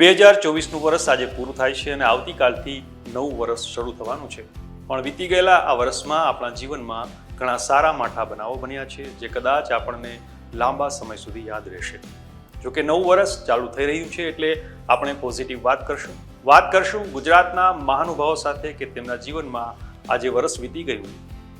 બે હજાર ચોવીસનું વર્ષ આજે પૂરું થાય છે અને આવતીકાલથી નવું વર્ષ શરૂ થવાનું છે. પણ વીતી ગયેલા આ વર્ષમાં આપણા જીવનમાં ઘણા સારા માઠા બનાવો બન્યા છે, જે કદાચ આપણને લાંબા સમય સુધી યાદ રહેશે. જોકે નવું વર્ષ ચાલુ થઈ રહ્યું છે એટલે આપણે પોઝિટિવ વાત કરશું. વાત કરશું ગુજરાતના મહાનુભાવો સાથે કે તેમના જીવનમાં આજે વર્ષ વીતી ગયું,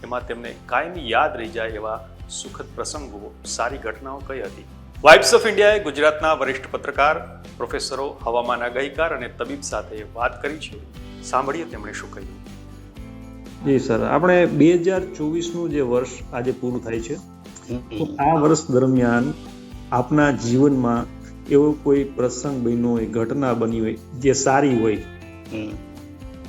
એમાં તેમને કાયમી યાદ રહી જાય એવા સુખદ પ્રસંગો સારી ઘટનાઓ કઈ હતી. વાઇબ્સ ઓફ ઇન્ડિયાએ ગુજરાતના વરિષ્ઠ પત્રકાર, પ્રોફેસરો, હવામાન આગાહીકાર અને તબીબ સાથે વાત કરી છે. સાંભળીએ તેમણે શું કહ્યું. જી, સર. આપણે બે હજાર ચોવીસનું જે વર્ષ આજે પૂરું થાય છે, તો આ વર્ષ દરમિયાન આપના જીવનમાં એવો કોઈ પ્રસંગ બન્યો હોય ઘટના બની હોય, જે સારી હોય.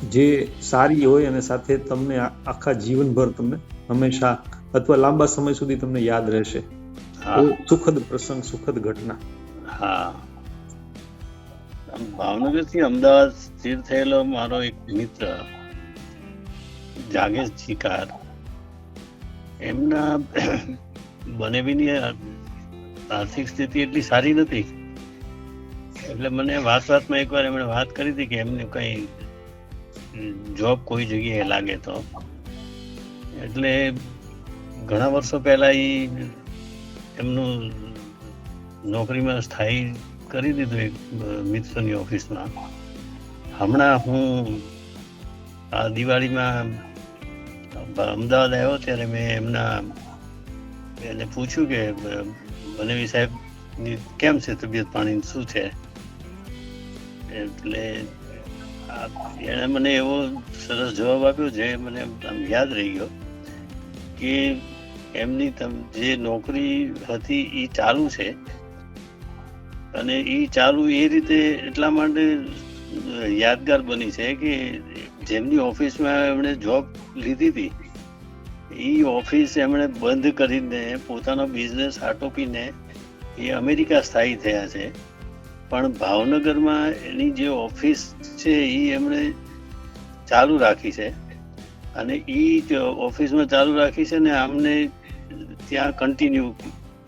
જે સારી હોય અને સાથે તમને આખા જીવનભર તમને હંમેશા અથવા લાંબા સમય સુધી તમને યાદ રહેશે. સુખદ પ્રસંગ સુખદ ઘટના. હા. ભાવનગરથી અમદાવાદ સ્થિર થયેલો મારો એક મિત્ર જાગેશ ચિકાર એમના બનેવીની આર્થિક સ્થિતિ એટલી સારી નથી. એટલે મને વાત વાતમાં એકવાર એમણે વાત કરી હતી કે એમને કઈ જોબ કોઈ જગ્યાએ લાગે તો. એટલે ઘણા વર્ષો પહેલા એ એમનું નોકરીમાં સ્થાયી કરી દીધું એક મિત્રોની ઓફિસમાં. હમણાં હું આ દિવાળીમાં અમદાવાદ આવ્યો ત્યારે મેં એમના, એને પૂછ્યું કે બનેવી સાહેબની કેમ છે તબિયત પાણી શું છે? એટલે એણે મને એવો સરસ જવાબ આપ્યો જે મને આમ યાદ રહી ગયો કે એમની જે નોકરી હતી એ ચાલુ છે. અને એ ચાલુ એ રીતે એટલા માટે યાદગાર બની છે કે જેમની ઓફિસમાં એમણે જોબ લીધી હતી એ ઓફિસ એમણે બંધ કરીને પોતાનો બિઝનેસ આટોપીને એ અમેરિકા સ્થાયી થયા છે. પણ ભાવનગરમાં એની જે ઓફિસ છે એ એમણે ચાલુ રાખી છે. અને એ ઓફિસમાં ચાલુ રાખી છે ને આમને ત્યાં કન્ટિન્યુ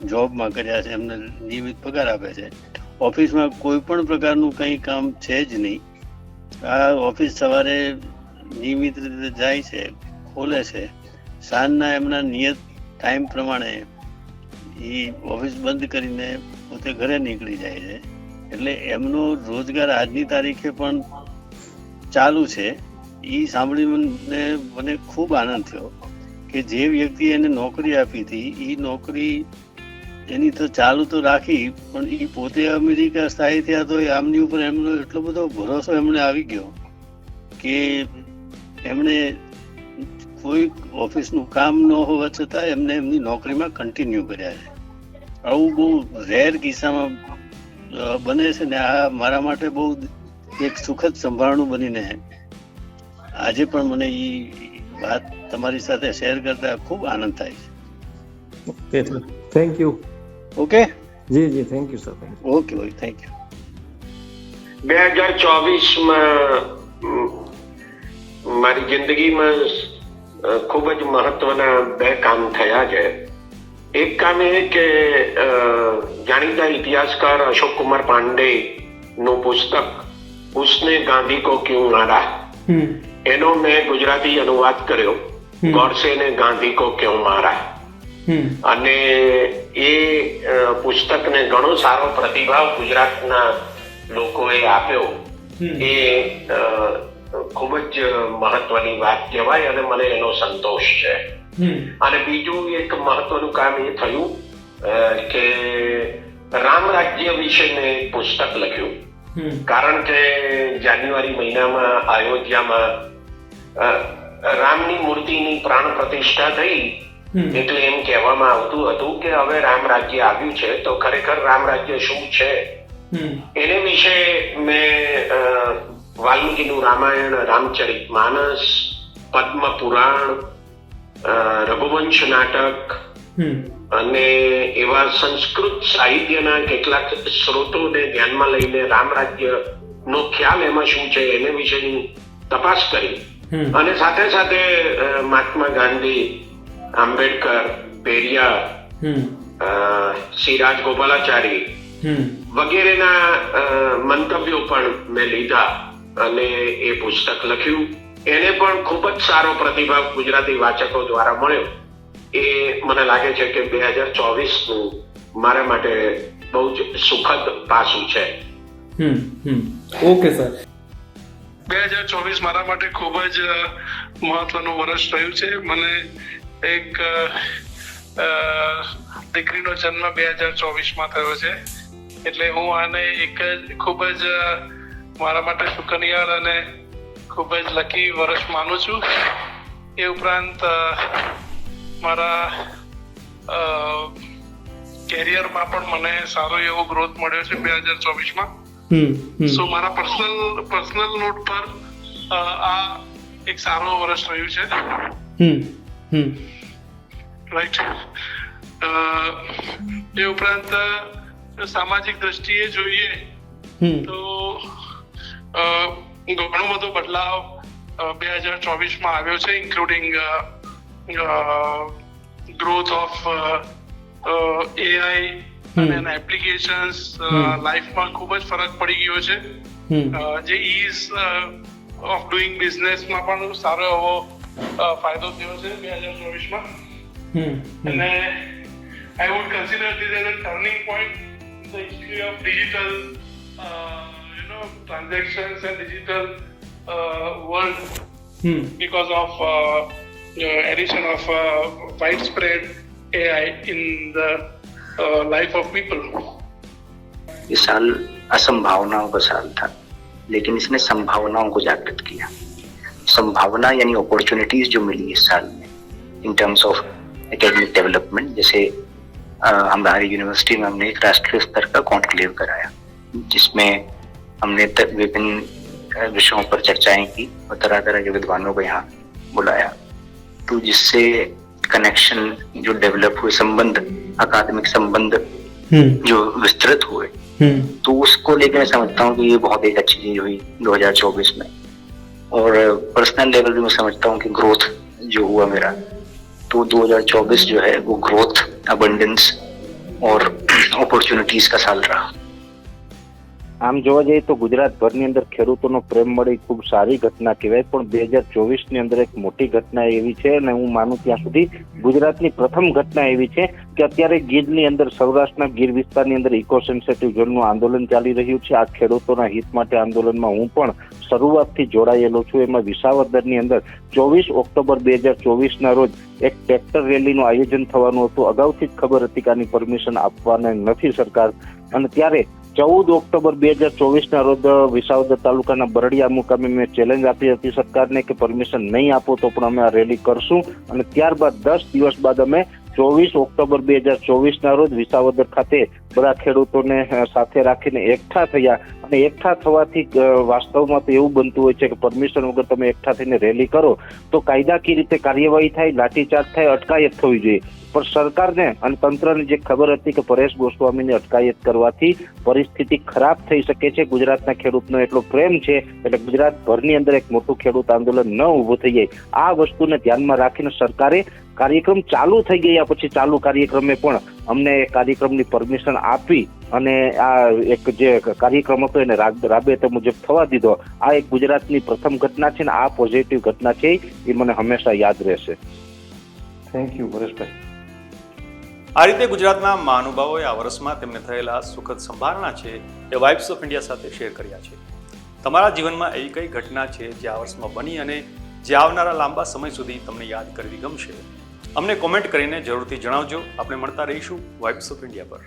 જોબમાં કર્યા છે, એમને નિયમિત પગાર આપે છે. ઓફિસમાં કોઈ પણ પ્રકારનું કંઈ કામ છે જ નહીં. આ ઓફિસ સવારે નિયમિત રીતે જાય છે, ખોલે છે. સાંજના એમના નિયત ટાઈમ પ્રમાણે એ ઓફિસ બંધ કરીને પોતે ઘરે નીકળી જાય છે. એટલે એમનો રોજગાર આજની તારીખે પણ ચાલુ છે. એ સાંભળી મને મને ખૂબ આનંદ થયો. કે જે વ્યક્તિ એને નોકરી આપી હતી એ નોકરી એની તો ચાલુ તો રાખી, પણ એ પોતે અમેરિકા સ્થાયી થયા તો આમની ઉપર એમનો એટલો બધો ભરોસો એમને આવી ગયો કે એમણે કોઈ ઓફિસનું કામ ન હોવા છતાં એમને એમની નોકરીમાં કન્ટિન્યુ કર્યા છે. આવું બહુ રેર કિસ્સામાં બને છે ને આ મારા માટે બહુ એક સુખદ સંભાળણું બનીને આજે પણ મને એ વાત તમારી સાથે શેર કરતા ખૂબ આનંદ થાય છે. Okay sir thank you okay G G thank you sir okay okay thank you બે હજાર ચોવીસમાં મારી જિંદગીમાં ખૂબ જ મહત્વના બે કામ થયા છે. એક કામ એ કે અ, જાણીતા ઇતિહાસકાર અશોક કુમાર પાંડે નું પુસ્તક ઉસને ગાંધી કો ક્યું મારા એનો મેં ગુજરાતી અનુવાદ કર્યો. ગોડસેને ગાંધી કો ક્યું મારા? અને એ પુસ્તકને ઘણો સારો પ્રતિભાવ ગુજરાતના લોકોએ આપ્યો. એ ખૂબ જ મહત્વની વાત કહેવાય અને મને એનો સંતોષ છે. અને બીજું એક મહત્વનું કામ એ થયું કે રામ રાજ્ય વિશે મેં પુસ્તક લખ્યું. કારણ કે જાન્યુઆરી મહિનામાં અયોધ્યામાં રામની મૂર્તિની પ્રાણ પ્રતિષ્ઠા થઈ એટલે એમ કહેવામાં આવતું હતું કે હવે રામ રાજ્ય આવ્યું છે તો ખરેખર રામ રાજ્ય શું છે? એને વિશે મેં વાલ્મીકીનું રામાયણ રામચરિત માનસ પદ્મ પુરાણ રઘુવંશ નાટક અને એવા સંસ્કૃત સાહિત્યના કેટલાક સ્ત્રોતોને ધ્યાનમાં લઈને રામ રાજ્ય નો ખ્યાલ એમાં શું છે એને વિશેની તપાસ કરી. અને સાથે સાથે મહાત્મા ગાંધી આંબેડકર પેરિયા શ્રી ગોપાલાચારી વગેરેના મંતવ્યો પણ મેં લીધા અને એ પુસ્તક લખ્યું. એને પણ ખૂબ જ સારો પ્રતિભાવ ગુજરાતી વાચકો દ્વારા મળ્યો. એ મને લાગે છે કે બે હજાર ચોવીસનું મારા માટે બહુ જ સુખદ પાસું છે. Okay sir. બે હજાર ચોવીસ મારા માટે ખૂબ જ મહત્વનું વર્ષ રહ્યું છે. મને એક દીકરીનો જન્મ બે હજાર ચોવીસમાં થયો છે. એટલે હું આને એક જ, ખૂબ જ મારા માટે શુકનિયાળ અને ખૂબ જ લકી વર્ષ માનું છું. એ ઉપરાંત મારા કેરિયરમાં પણ મને સારો એવો ગ્રોથ મળ્યો છે બે હજાર ચોવીસમાં. સો મારા પર્સનલ પર્સનલ નોટ પર આ એક સારો વર્ષ રહ્યું છે. રાઈટ એ ઉપરાંત સામાજિક દ્રષ્ટિએ જોઈએ તો અ, ઘણો બધો બદલાવ બે હજાર ચોવીસમાં આવ્યો છે ઇન્ક્લુડિંગ ગ્રોથ ઓફ એઆઈ અને એના એપ્લિકેશન્સ લાઈફમાં ખૂબ જ ફરક પડી ગયો છે. જે ઇઝ ઓફ ડુઈંગ બિઝનેસમાં પણ સારો એવો ફાયદો થયો છે બે હજાર ચોવીસમાં. અને I would consider this as a turning point in the history of digital you know transactions and digital world because of addition of wide spread AI in widespread Life of people. ये साल असंभावनाओं का साल था, लेकिन इसने संभावनाओं को जागृत किया संभावना यानी अपॉर्चुनिटीज़ जो मिली इस साल में in terms of academic development जैसे हमारी यूनिवर्सिटी में हमने एक राष्ट्रीय स्तर का कॉन्क्लेव कराया, जिसमें हमने विभिन्न विषयों पर चर्चाएँ की और तरह तरह के विद्वानों को यहाँ बुलाया तो जिससे कनेक्शन जो डेवलप हुए संबंध अकादमिक संबंध हम्म। जो विस्तृत हुए हम्म। तो उसको लेकर मैं समझता हूँ कि ये बहुत एक अच्छी चीज़ हुई 2024 में। और पर्सनल लेवल भी मैं समझता हूँ कि ग्रोथ जो हुआ मेरा तो 2024 जो है वो ग्रोथ अबंडेंस और अपॉर्चुनिटीज़ का साल रहा। આમ જોવા જઈએ તો ગુજરાતભરની અંદર ખેડૂતોનો પ્રેમ મળી ખૂબ સારી ઘટના કહેવાય. પણ બે હજાર ચોવીસની અંદર એક મોટી ઘટના એવી છે અને હું માનું ત્યાં સુધી ગુજરાતની પ્રથમ ઘટના એવી છે કે અત્યારે ગીરની અંદર સૌરાષ્ટ્રના ગીર વિસ્તારની અંદર ઇકો સેન્સેટિવ ઝોનનું આંદોલન ચાલી રહ્યું છે. આ ખેડૂતોના હિત માટે આંદોલનમાં હું પણ શરૂઆતથી જોડાયેલો છું. એમાં વિસાવદરની અંદર ચોવીસ ઓક્ટોબર બે હજાર ચોવીસના રોજ એક ટ્રેક્ટર રેલીનું આયોજન થવાનું હતું. અગાઉથી જ ખબર હતી કે આની પરમિશન આપવાના નથી સરકાર. અને ત્યારે ચૌદ ઓક્ટોબર બે હજાર ચોવીસના રોજ વિસાવદર તાલુકાના બરડિયા મુકામે મેં ચેલેન્જ આપી હતી સરકારને કે પરમિશન નહીં આપો તો પણ અમે આ રેલી કરશું. અને ત્યારબાદ દસ દિવસ બાદ અમે ચોવીસ ઓક્ટોબર બે હજાર ચોવીસના રોજ વિસાવદર ખાતે બધા ખેડૂતોને સાથે રાખીને એકઠા થયા. અને એકઠા થવાથી વાસ્તવમાં તો એવું બનતું હોય છે કે પરમિશન વગર તમે એકઠા થઈને રેલી કરો. તો કાયદાકીય રીતે કાર્યવાહી થાય, લાઠીચાર્જ થાય, અટકાયત થવી જોઈએ. પણ સરકારને અને તંત્રને જે ખબર હતી કે પરેશ ગોસ્વામીને અટકાયત કરવાથી પરિસ્થિતિ ખરાબ થઈ શકે છે. ગુજરાતના ખેડૂતનો એટલો પ્રેમ છે એટલે ગુજરાતભરની અંદર એક મોટું ખેડૂત આંદોલન ન ઊભું થઈ જાય. આ વસ્તુને ધ્યાનમાં રાખીને સરકારે કાર્યક્રમ ચાલુ થઈ ગયા પછી ચાલુ કાર્યક્રમે પણ અમને કાર્યક્રમની પરમિશન આપી અને આ એક જે કાર્યક્રમ હતો એને રાબ- રાબેતા મુજબ થવા દીધો. આ એક ગુજરાતની પ્રથમ ઘટના છે ને આ પોઝિટિવ ઘટના છે એ મને હંમેશા યાદ રહેશે. થેન્ક યુ પરેશભાઈ. આ રીતે ગુજરાતના મહાનુભાવોએ આ વર્ષમાં તેમને થયેલા સુખદ સંભારણા છે એ વાઇબ્સ ઓફ ઇન્ડિયા સાથે શેર કર્યા છે. તમારા જીવનમાં એવી કઈ ઘટના છે જે આ વર્ષમાં બની અને જે આવનારા લાંબા સમય સુધી તમને યાદ કરવી ગમશે? અમને કોમેન્ટ કરીને જરૂરથી જણાવજો. આપણે મળતા રહીશું વાઇબ્સ ઓફ ઇન્ડિયા પર.